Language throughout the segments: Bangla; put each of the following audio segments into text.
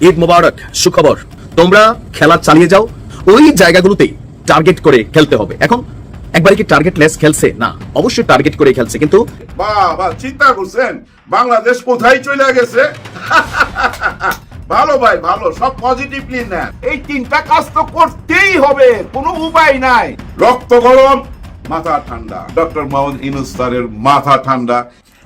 ঈদ মোবারক সুখবর। তোমরা খেলা চালিয়ে যাও। ওই জায়গাগুলোতেই টার্গেট করে খেলতে হবে। এখন একবারে কি টার্গেট লেস খেলছে? না অবশ্যই টার্গেট করে খেলছে কিন্তু বাহ বাহ চিন্তা করছেন বাংলাদেশ কোথায় চলে গেছে? ভালো ভাই ভালো সব পজিটিভলি নেন। এই তিনটা কাজ তো করতেই হবে কোনো উপায় নাই। রক্ত গরম মাথা ঠান্ডা। ডক্টর মোহাম্মদ ইনুস স্যারের মাথা ঠান্ডা।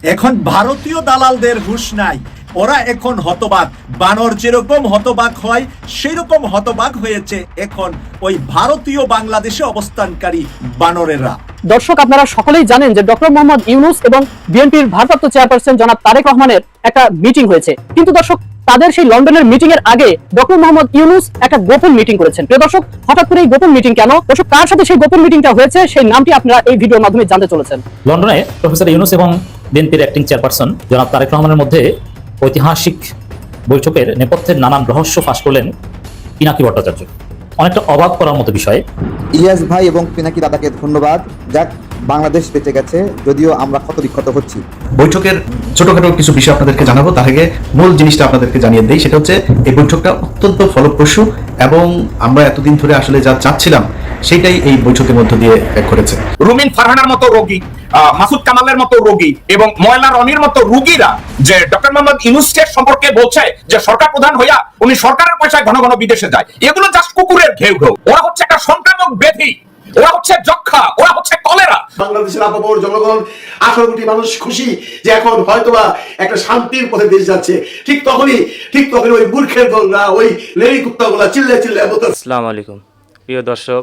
এখন ভারতীয় দালালদের হুঁশ নাই। ওরা এখন হতবাক। বানর যেরকম হতবাক হয় সেই রকম হতবাক হয়েছে এখন ওই ভারতীয় বাংলাদেশে অবস্থানকারী বানরেরা। দর্শক আপনারা সকলেই জানেন যে ডক্টর মোহাম্মদ ইউনুস এবং বিএনপির ভারপ্রাপ্ত চেয়ারপারসন জনাব তারেক রহমানের একটা মিটিং হয়েছে। কিন্তু দর্শক তাদের সেই লন্ডনের মিটিং এর আগে ডক্টর মোহাম্মদ ইউনুস একটা গোপন মিটিং করেছেন। প্রিয় দর্শক হঠাৎ করে এই গোপন মিটিং কেন? দর্শক কার সাথে সেই গোপন মিটিংটা হয়েছে? সেই নামটি আপনারা এই ভিডিওর মাধ্যমে জানতে চলেছেন। লন্ডনে প্রফেসর ইউনুস এবং বিএনপির অ্যাক্টিং চেয়ারপারসন জনাব তারেক রহমানের মধ্যে ঐতিহাসিক বৈঠকের নেপথ্যের নানান রহস্য ফাঁস করলেন পিনাকি ভট্টাচার্য। অনেকটা অবাক করার মতো বিষয়। ইলিয়াস ভাই এবং পিনাকি দাদাকে ধন্যবাদ। যাক বাংলাদেশ বেঁচে গেছে যদিও আমরা ক্ষত বিক্ষত হচ্ছি। বৈঠকের ছোটখাটো কিছু বিষয় আপনাদেরকে জানাব। তার আগে মূল জিনিসটা আপনাদেরকে জানিয়ে দেই সেটা হচ্ছে এই বৈঠকটা অত্যন্ত ফলপ্রসূ এবং আমরা এতদিন ধরে আসলে যা চাচ্ছিলাম সেটাই এই বৈঠকের মধ্য দিয়ে করেছে। রুমিন ফারহানার মতো রোগী মাসুদ কামালের মতো রোগী এবং ময়লা রনির মতো রুগীরা যে ডক্টর মোহাম্মদ ইউনুসের সম্পর্কে বলছে যে সরকার প্রধান হইয়া উনি সরকারের পয়সায় ঘন ঘন বিদেশে যায়। এগুলো জাস্ট কুকুরের ঘেউ ঘেউ। ওরা হচ্ছে একটা সংক্রামক ব্যাধি। ওরা হচ্ছে যক্ষা। ওরা হচ্ছে কলেরা। বাংলাদেশের আপামর জনগণ আঠারো কোটি মানুষ খুশি যে এখন হয়তোবা একটা শান্তির পথে দেশ যাচ্ছে। ঠিক তখনই ঠিক তখনই ওই মূর্খের দলরা ওই লেরি কুত্তাগুলা চিল্লে চিল্লে বলতে আসসালামু আলাইকুম। প্রিয় দর্শক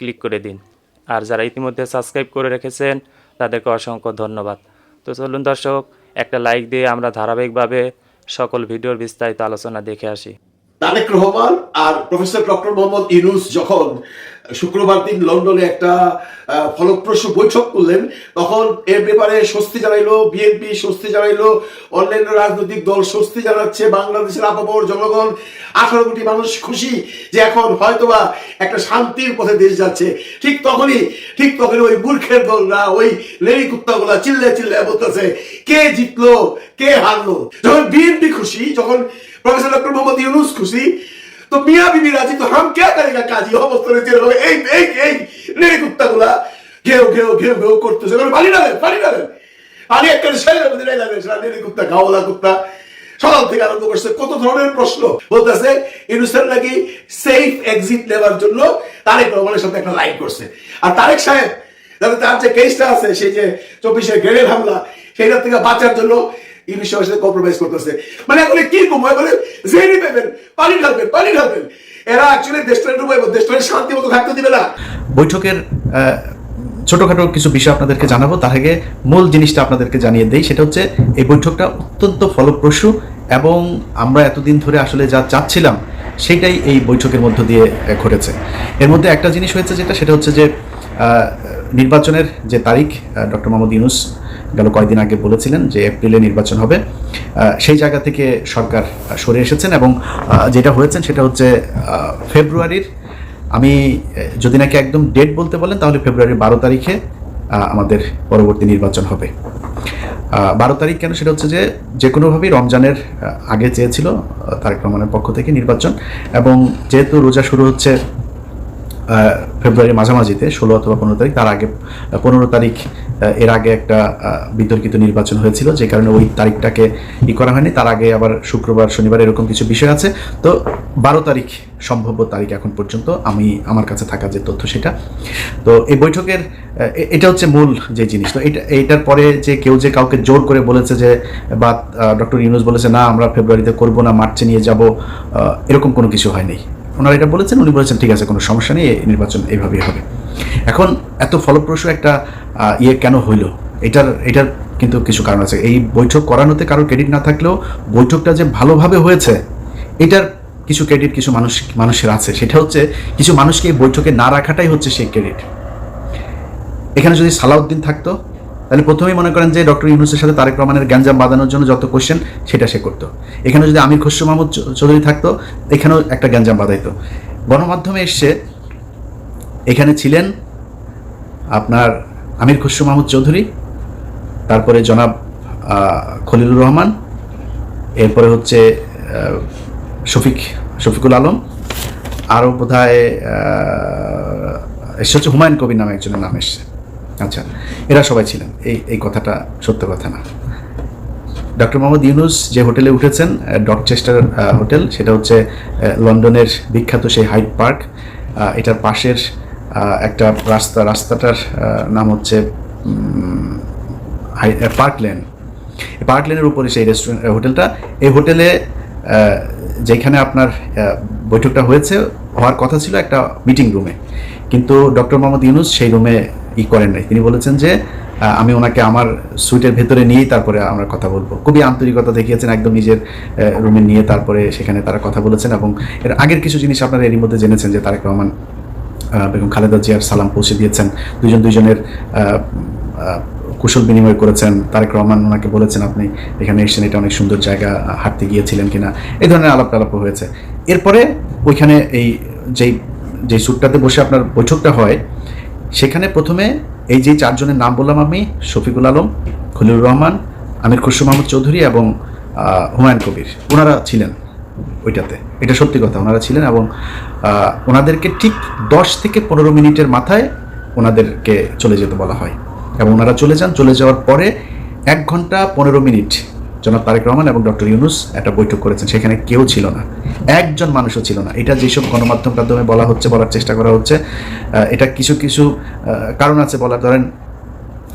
ক্লিক করে দিন। আর যারা ইতিমধ্যে সাবস্ক্রাইব করে রেখেছেন, তাদেরকে অসংখ্য ধন্যবাদ। তো চলুন দর্শক, একটা লাইক দিয়ে আমরা ধারাবাহিকভাবে সকল ভিডিওর বিস্তারিত আলোচনা দেখে আসি। তারেক রহমান আর প্রফেসর ডক্টর মোহাম্মদ ইউনুস যখন শুক্রবার দিন লন্ডনে একটা ফলপ্রসূ বৈঠক করলেন। তখন এর ব্যাপারে স্বস্তি জানাইলো বিএনপি স্বস্তি জানাইলো অন্যান্য রাজনৈতিক দল, স্বস্তি জানাচ্ছে বাংলাদেশের আপামর জনগণ। আঠারো কোটি মানুষ খুশি যে এখন হয়তোবা একটা শান্তির পথে দেশ যাচ্ছে। ঠিক তখনই ঠিক তখনই ওই মূর্খের দলরা, ওই লেরি কুত্তাগুলা চিল্লে চিল্লে বলতেছে, কে জিতলো? কে হারলো? যখন বিএনপি খুশি, যখন প্রফেসর ডক্টর মোহাম্মদ ইউনুস খুশি তো মিয়া বিবি রাজি, তো হাম কে করেগা কাজী? অবস্থা রয়েছে এরকম। এই এই এই নেড়ে কুত্তাগুলা ঘেউ ঘেউ ঘেউ ঘেউ করতেছে। পানি ডালেন পানি ডালেন পানি একটা শরীরের মধ্যে নেই ডালেন সেটা নেড়ে কুত্তা গাওলা কুত্তা। সকাল থেকে আরম্ভ করছে, কত ধরনের প্রশ্ন? বলতেছে ইউনুসের নাকি সেফ এক্সিট নেওয়ার জন্য তারেক রহমানের সাথে একটা লাইন করছে। আর তারেক সাহেব তার যে কেসটা আছে, সেই যে চব্বিশের গ্রেনেড হামলা, সেইটার থেকে বাঁচার জন্য সবার সাথে কম্প্রোমাইজ করতেছে। মানে এখন কি বলে পানি ঢালবেন পানি ঢালবেন। এরা অ্যাকচুয়ালি দেশটা ডুবাইব দেশটা শান্তি মতো থাকতে দিবে না। বৈঠকের ছোটখাটো কিছু বিষয় আপনাদেরকে জানাব। তার আগে মূল জিনিসটা আপনাদেরকে জানিয়ে দেই, সেটা হচ্ছে এই বৈঠকটা অত্যন্ত ফলপ্রসূ এবং আমরা এতদিন ধরে আসলে যা চাচ্ছিলাম, সেটাই এই বৈঠকের মধ্য দিয়ে ঘটেছে। এর মধ্যে একটা জিনিস হয়েছে যেটা, সেটা হচ্ছে যে নির্বাচনের যে তারিখ ডক্টর মোহাম্মদ ইউনুস গেল কয়েকদিন আগে বলেছিলেন যে এপ্রিলে নির্বাচন হবে। সেই জায়গা থেকে সরকার সরে এসেছেন এবং যেটা হয়েছেন সেটা হচ্ছে ফেব্রুয়ারির, আমি যদি নাকি একদম ডেট বলতে বলেন, তাহলে ফেব্রুয়ারির বারো তারিখে আমাদের পরবর্তী নির্বাচন হবে। বারো তারিখ কেন? সেটা হচ্ছে যে যে কোনোভাবেই রমজানের আগে চেয়েছিল তারেক রহমানের পক্ষ থেকে নির্বাচন এবং যেহেতু রোজা শুরু হচ্ছে আহ, ফেব্রুয়ারির মাঝামাঝিতে ষোলো অথবা পনেরো তারিখ তার আগে পনেরো তারিখ এর আগে একটা বিতর্কিত নির্বাচন হয়েছিল যে কারণে ওই তারিখটাকে ই করা হয়নি। তার আগে আবার শুক্রবার শনিবার এরকম কিছু বিষয় আছে। তো বারো তারিখ সম্ভাব্য তারিখ এখন পর্যন্ত আমি আমার কাছে থাকা যে তথ্য সেটা। তো এই বৈঠকের এটা হচ্ছে মূল যে জিনিস। তো এটা এইটার পরে যে কেউ যে কাউকে জোর করে বলেছে যে বা ডক্টর ইউনুস বলেছে না আমরা ফেব্রুয়ারিতে করব না মার্চে নিয়ে যাব এরকম কোনো কিছু হয়নি। ওনারা এটা বলেছেন, উনি বলেছেন, ঠিক আছে, কোনো সমস্যা নেই নির্বাচন এইভাবেই হবে। এখন এত ফলপ্রসূ একটা ইয়ে কেন হইল? এটার এটার কিন্তু কিছু কারণ আছে। এই বৈঠক করানোতে কারোর ক্রেডিট না থাকলেও বৈঠকটা যে ভালোভাবে হয়েছে, এটার কিছু ক্রেডিট কিছু মানুষ, মানুষের আছে। সেটা হচ্ছে, কিছু মানুষকে এই বৈঠকে না রাখাটাই হচ্ছে সেই ক্রেডিট। এখানে যদি সালাউদ্দিন থাকতো তাহলে প্রথমেই মনে করেন যে ডক্টর ইউনুসের সাথে তারেক রহমানের গ্যাঞ্জাম বাঁধানোর জন্য যত কোশ্চেন সেটা সে করতো। এখানে যদি আমির খসরু মাহমুদ চৌধুরী থাকতো, এখানেও একটা গ্যাঞ্জাম বাঁধাইতো। গণমাধ্যমে এসছে এখানে ছিলেন আপনার আমির খসরু মাহমুদ চৌধুরী, তারপরে জনাব খলিলুর রহমান, এরপরে হচ্ছে শফিক, শফিকুল আলম, আরও বোধ হয় এসে হচ্ছে হুমায়ুন কবির নামে একজনের নাম এসছে। আচ্ছা এরা সবাই ছিলেন। এই এই কথাটা সত্য কথা না। ডক্টর মোহাম্মদ ইউনুস যে হোটেলে উঠেছেন ডকচেস্টার হোটেল, সেটা হচ্ছে লন্ডনের বিখ্যাত সেই হাইট পার্ক। এটার পাশের একটা রাস্তা, রাস্তাটার নাম হচ্ছে পার্ক লেন। পার্ক লেনের উপরে সেই রেস্টুরেন্ট হোটেলটা। এই হোটেলে যেখানে আপনার বৈঠকটা হয়েছে, হওয়ার কথা ছিল একটা মিটিং রুমে। কিন্তু ডক্টর মোহাম্মদ ইউনুস সেই রুমে ই করেন নাই। তিনি বলেছেন যে আমি ওনাকে আমার সুইটের ভেতরে নিয়েই তারপরে আমরা কথা বলব। খুবই আন্তরিকতা দেখিয়েছেন একদম নিজের রুমে নিয়ে তারপরে সেখানে তারা কথা বলেছেন এবং এর আগের কিছু জিনিস আপনারা এরই মধ্যে জেনেছেন যে তারেক রহমান বেগম খালেদা জিয়ার সালাম পৌঁছে দিয়েছেন। দুজন দুজনের কুশল বিনিময় করেছেন। তারেক রহমান ওনাকে বলেছেন, আপনি এখানে এসেছেন, এটা অনেক সুন্দর জায়গা হাঁটতে গিয়েছিলেন কিনা? এই ধরনের আলাপ টালাপ হয়েছে। এরপরে ওইখানে এই যেই যে সুটটাতে বসে আপনার বৈঠকটা হয় সেখানে প্রথমে এই যে চারজনের নাম বললাম আমি, শফিকুল আলম, খলিলুর রহমান, আমির খসরু মাহমুদ চৌধুরী এবং হুমায়ুন কবির। ওনারা ছিলেন ওইটাতে। এটা সত্যি কথা, ওনারা ছিলেন এবং ওনাদেরকে ঠিক দশ থেকে পনেরো মিনিটের মাথায় ওনাদেরকে চলে যেতে বলা হয়। এবং ওনারা চলে যান। চলে যাওয়ার পরে এক ঘণ্টা পনেরো মিনিট জনাব তারেক রহমান এবং ডক্টর ইউনুস একটা বৈঠক করেছেন। সেখানে কেউ ছিল না। একজন মানুষও ছিল না। এটা যেসব গণমাধ্যম মাধ্যমে বলা হচ্ছে, বলার চেষ্টা করা হচ্ছে এটা কিছু কিছু কারণ আছে বলার। ধরেন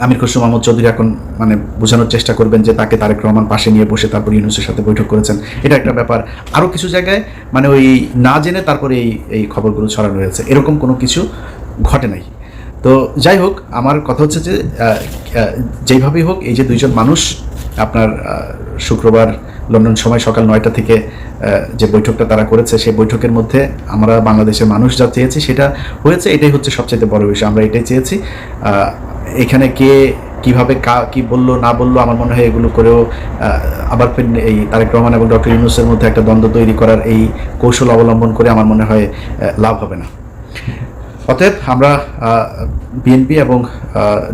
আমির খসরু মাহমুদ চৌধুরী এখন মানে বোঝানোর চেষ্টা করবেন যে তাকে তারেক রহমান পাশে নিয়ে বসে তারপর ইউনুসের সাথে বৈঠক করেছেন। এটা একটা ব্যাপার। আরও কিছু জায়গায় মানে ওই না জেনে তারপরে এই এই খবরগুলো ছড়ানো হয়েছে। এরকম কোনো কিছু ঘটে নাই। তো যাই হোক, আমার কথা হচ্ছে যে যেইভাবেই হোক, এই যে দুইজন মানুষ আপনার শুক্রবার লন্ডন সময় সকাল নয়টা থেকে যে বৈঠকটা তারা করেছে, সেই বৈঠকের মধ্যে আমরা বাংলাদেশের মানুষ যা চেয়েছি সেটা হয়েছে, এটাই হচ্ছে সবচেয়ে বড় বিষয়, আমরা এটাই চেয়েছি। এখানে কে কীভাবে কা, কি বলল, না বলল, আমার মনে হয় এগুলো করেও আবার এই তারেক রহমান এবং ডক্টর ইউনুসের মধ্যে একটা দ্বন্দ্ব তৈরি করার এই কৌশল অবলম্বন করে আমার মনে হয় লাভ হবে না। অতএব আমরা বিএনপি এবং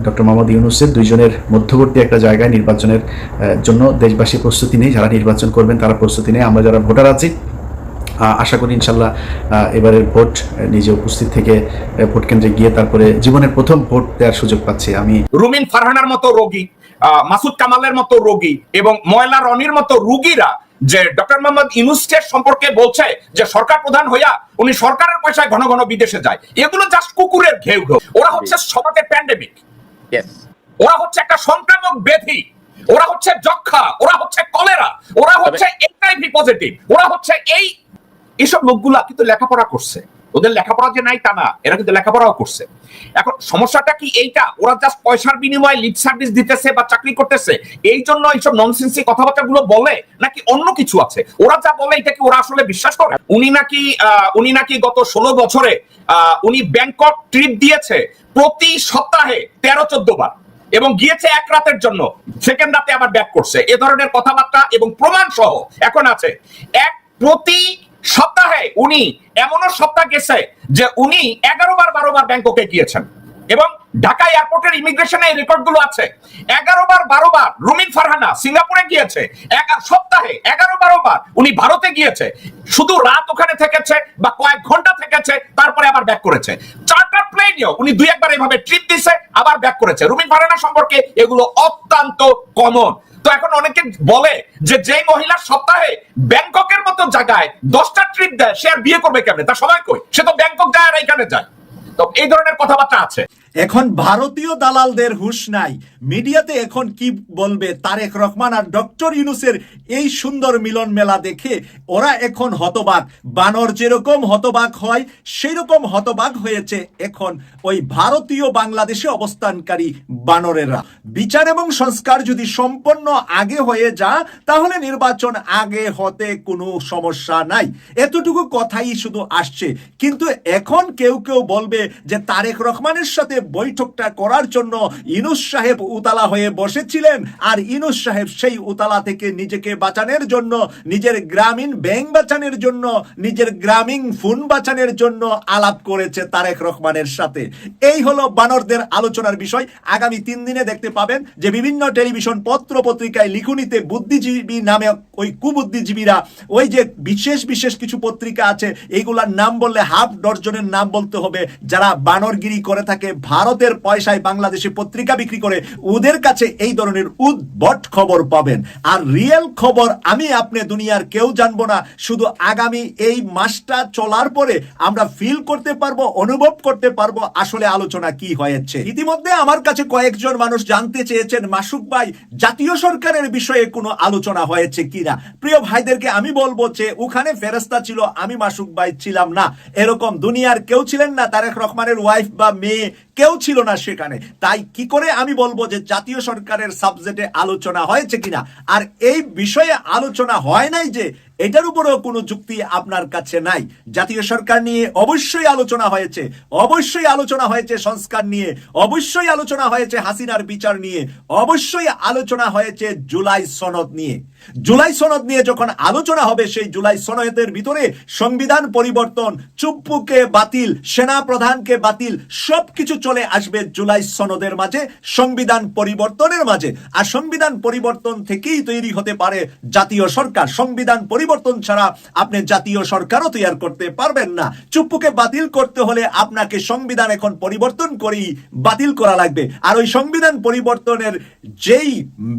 ডক্টর মোহাম্মদ ইউনুসের দুইজনের মধ্যবর্তী একটা জায়গায় নির্বাচনের জন্য দেশবাসী প্রস্তুতি নেই যারা নির্বাচন করবেন তারা প্রস্তুতি নেই আমরা যারা ভোটার আছি আশা করি ইনশাল্লাহ এবারের ভোট নিজে উপস্থিত থেকে ভোট কেন্দ্রে গিয়ে তারপরে জীবনের প্রথম ভোট দেওয়ার সুযোগ পাচ্ছি আমি। রুমিন ফারহানার মতো রোগী মাসুদ কামালের মতো রোগী এবং ময়লা রনির মতো রুগীরা যে ডক্টর মোহাম্মদ ইউনুসকে সম্পর্কে বলছে যে সরকার প্রধান হইয়া উনি সরকারের পয়সায় ঘন ঘন বিদেশে যায়। এগুলো জাস্ট কুকুরের ঘেউ ঘেউ। ওরা হচ্ছে সবাতে প্যান্ডেমিক ওরা হচ্ছে একটা সংক্রামক ব্যাধি। ওরা হচ্ছে যক্ষা ওরা হচ্ছে কলেরা। ওরা হচ্ছে এইচআইভি পজিটিভ ওরা হচ্ছে এই এসব লোকগুলা কিন্তু লেখাপড়া করছে। ওদের লেখাপড়া যে নাই তা না, এরা কিন্তু লেখাপড়াও করছে। এখন সমস্যাটা কি এইটা? ওরা জাস্ট পয়সার বিনিময়ে লিপ সার্ভিস দিতেছে বা চাকরি করতেছে, এই জন্য এইসব ননসেন্সি কথাবার্তা গুলো বলে, নাকি অন্য কিছু আছে? ওরা যা বলে এটা কি ওরা আসলে বিশ্বাস করে? উনি নাকি উনি নাকি গত ষোলো বছরে উনি ব্যাংকক ট্রিপ দিয়েছে প্রতি সপ্তাহে তেরো, চোদ্দ বার এবং গিয়েছে এক রাতের জন্য সেকেন্ড রাতে আবার ব্যাক করছে। এ ধরনের কথাবার্তা এবং প্রমাণ সহ এখন আছে। এক প্রতি সপ্তাহে উনি, এমনও সপ্তাহ গেছে যে উনি এগারো বার, বারো বার ব্যাংককে গিয়েছেন। এবং ঢাকা এয়ারপোর্টের ইমিগ্রেশনে এই রেকর্ডগুলো আছে। এগারো বার, বারো বার রুমিন ফারহানা সিঙ্গাপুরে গিয়েছে। এক সপ্তাহে এগারো, বারো বার উনি ভারতে গিয়েছে। শুধু রাত ওখানে থেকেছে বা কয়েক ঘণ্টা থেকেছে, তারপরে আবার ব্যাক করেছে। চার্টার প্লেনেও উনি দুই একবার এভাবে ট্রিপ দিছে, আবার ব্যাক করেছে। রুমিন ফারহানা সম্পর্কে এগুলো অত্যন্ত কমন তো এখন অনেকে বলে যে যেই মহিলা সপ্তাহে ব্যাংককের মতো জায়গায় দশটা ট্রিপ দেয়, সে আর বিয়ে করবে কেমনে? তার সময় কই? সে তো ব্যাংকক যায় আর এখানে যায়। তো এই ধরনের কথাবার্তা আছে। এখন ভারতীয় দালালদের হুশ নাই। মিডিয়াতে এখন কি বলবে তারেক রহমান আর ডক্টর ইউনুসের এই সুন্দর মিলন মেলা দেখে ওরা এখন হতবাক। বানর যেরকম হতবাক হয় সেই রকম হতবাক হয়েছে এখন ওই ভারতীয় বাংলাদেশে অবস্থানকারী বানরেরা। বিচার এবং সংস্কার যদি সম্পন্ন আগে হয়ে যা তাহলে নির্বাচন আগে হতে কোনো সমস্যা নাই। এতটুকু কথাই শুধু আসছে। কিন্তু এখন কেউ কেউ বলবে যে তারেক রহমানের সাথে বৈঠকটা করার জন্য ইনুস সাহেব উতালা হয়ে বসেছিলেন, আর ইনুস সাহেব সেই উতালা থেকে নিজেকে বাঁচানোর জন্য, নিজের গ্রামীণ ব্যাংক বাঁচানোর জন্য, নিজের গ্রামীণ ফোন বাঁচানোর জন্য আলাপ করেছে তারেক রহমানের সাথে। এই হলো বানরদের আলোচনার বিষয়। আগামী তিন দিনে দেখতে পাবেন যে বিভিন্ন টেলিভিশন পত্র পত্রিকায় লিখুনিতে বুদ্ধিজীবী নামে ওই কুবুদ্ধিজীবীরা, ওই যে বিশেষ বিশেষ কিছু পত্রিকা আছে এইগুলার নাম বললে হাফ ডর্জনের নাম বলতে হবে, যারা বানরগিরি করে থাকে ভারতের পয়সায় বাংলাদেশে পত্রিকা বিক্রি করে ওদের কাছে এই ধরনের উদ্ভট খবর পাবেন। আর রিয়েল খবর আমি আপনি দুনিয়ার কেউ জানব না। শুধু আগামী এই মাসটা চলার পরে আমরা ফিল করতে পারব, অনুভব করতে পারব আসলে আলোচনা কি হয়েছে। ইতিমধ্যে আমার কাছে কয়েকজন মানুষ জানতে চেয়েছেন, মাসুক ভাই, জাতীয় সরকারের বিষয়ে কোনো আলোচনা হয়েছে কিনা? প্রিয় ভাইদেরকে আমি বলব যে ওখানে ফেরস্তা ছিল, আমি মাসুক ভাই ছিলাম না। এরকম দুনিয়ার কেউ ছিলেন না, তারেক রহমানের ওয়াইফ বা মেয়ে কেউ ছিল না সেখানে। তাই কি করে আমি বলব যে জাতীয় সরকারের সাবজেক্টে আলোচনা হয়েছে কিনা? আর এই বিষয়ে আলোচনা হয় নাই যে এটার উপরেও কোনো যুক্তি আপনার কাছে নাই। জাতীয় সরকার নিয়ে অবশ্যই আলোচনা হয়েছে, অবশ্যই আলোচনা হয়েছে সংস্কার নিয়ে, অবশ্যই আলোচনা হয়েছে হাসিনার বিচার নিয়ে, অবশ্যই আলোচনা হয়েছে জুলাই সনদ নিয়ে। জুলাই সনদ নিয়ে যখন আলোচনা হবে, সেই জুলাই সনদের ভিতরে সংবিধান পরিবর্তন, চুপ্পুকে বাতিল, সেনা প্রধানকে বাতিল, সবকিছু চলে আসবে জুলাই সনদের মাঝে, সংবিধান পরিবর্তনের মাঝে। আর সংবিধান পরিবর্তন থেকেই তৈরি হতে পারে জাতীয় সরকার। সংবিধান পরিবর্তন ছাড়া আপনি জাতীয় সরকারও তৈরি করতে পারবেন না। চুপ্পুকে বাতিল করতে হলে আপনাকে সংবিধান এখন পরিবর্তন করেই বাতিল করা লাগবে। আর ওই সংবিধান পরিবর্তনের যেই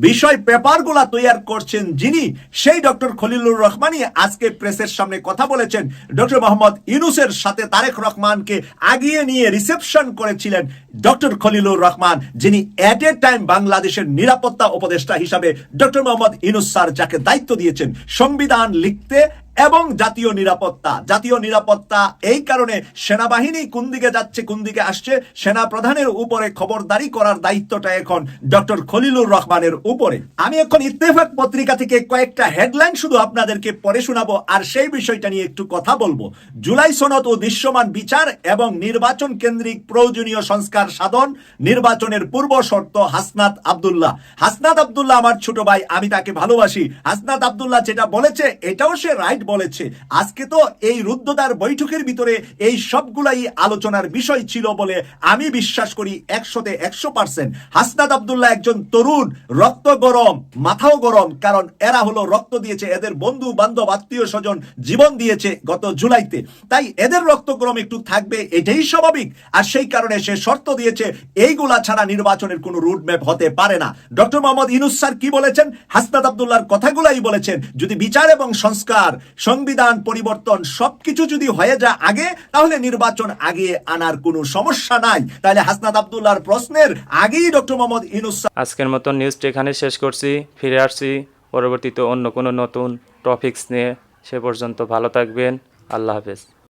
বিষয় পেপারগুলা তৈরি করছেন যিনি, সেই ডক্টর খলিলুর রহমানই আজকে প্রেসের সামনে কথা বলেছেন। ডক্টর মোহাম্মদ ইউনুসের সাথে তারেক রহমানকে আগিয়ে নিয়ে রিসেপশন করেছিলেন ডক্টর খলিলুর রহমান, যিনি এট এ টাইম বাংলাদেশের নিরাপত্তা উপদেষ্টা হিসাবে ডক্টর মোহাম্মদ ইউনুস স্যার যাকে দায়িত্ব দিয়েছেন, সংবিধান লিখতে এবং জাতীয় নিরাপত্তা। জাতীয় নিরাপত্তা এই কারণে সেনাবাহিনী কোন দিকে যাচ্ছে, কোন দিকে আসছে সেনা প্রধানের উপরে খবরদারি করার দায়িত্বটা এখন ডক্টর খলিলুর রহমানের উপরে। আমি এখন ইত্তেফাক পত্রিকা থেকে কয়েকটা হেডলাইন শুধু আপনাদেরকে পড়ে শোনাবো, আর সেই বিষয়টা নিয়ে একটু কথা বলব। জুলাই সনদ ও দৃশ্যমান বিচার এবং নির্বাচন কেন্দ্রিক প্রয়োজনীয় সংস্কার সাধন নির্বাচনের পূর্ব শর্ত হাসনাত আব্দুল্লাহ। হাসনাত আব্দুল্লাহ আমার ছোট ভাই, আমি তাকে ভালোবাসি। হাসনাত আব্দুল্লাহ যেটা বলেছে, এটাও সে রাইট বলেছে, আজকে তো এই রুদ্ধদ্বার বৈঠকের ভিতরে এই সবগুলাই আলোচনার বিষয় ছিল বলে আমি বিশ্বাস করি একশোতে একশো পার্সেন্ট। হাসনাত আব্দুল্লাহ একজন তরুণ, রক্ত গরম, মাথাও গরম, কারণ এরা হলো রক্ত দিয়েছে, এদের বন্ধু, বান্ধব, আত্মীয় স্বজন জীবন দিয়েছে গত জুলাইতে। তাই এদের রক্ত গরম একটু থাকবে, এটাই স্বাভাবিক। আর সেই কারণে সে শর্ত দিয়েছে, এইগুলা ছাড়া নির্বাচনের কোনো রুট ম্যাপ হতে পারে না। ডক্টর মোহাম্মদ ইনুস স্যার কি বলেছেন? হাসনাত আব্দুল্লাহর কথাগুলাই বলেছেন। যদি বিচার এবং সংস্কার সংবিধান পরিবর্তন সবকিছু যদি হয়ে যা আগে, তাহলে নির্বাচন আগে আনার কোনো সমস্যা নাই। তাহলে হাসনাত আবদুল্লাহর প্রশ্নের আগেই ডক্টর মোহাম্মদ ইনুস আজকের মতো নিউজটি এখানে শেষ করছি। ফিরে আসছি পরবর্তীতে অন্য কোনো নতুন টপিকস নিয়ে। সে পর্যন্ত ভালো থাকবেন। আল্লাহ হাফেজ।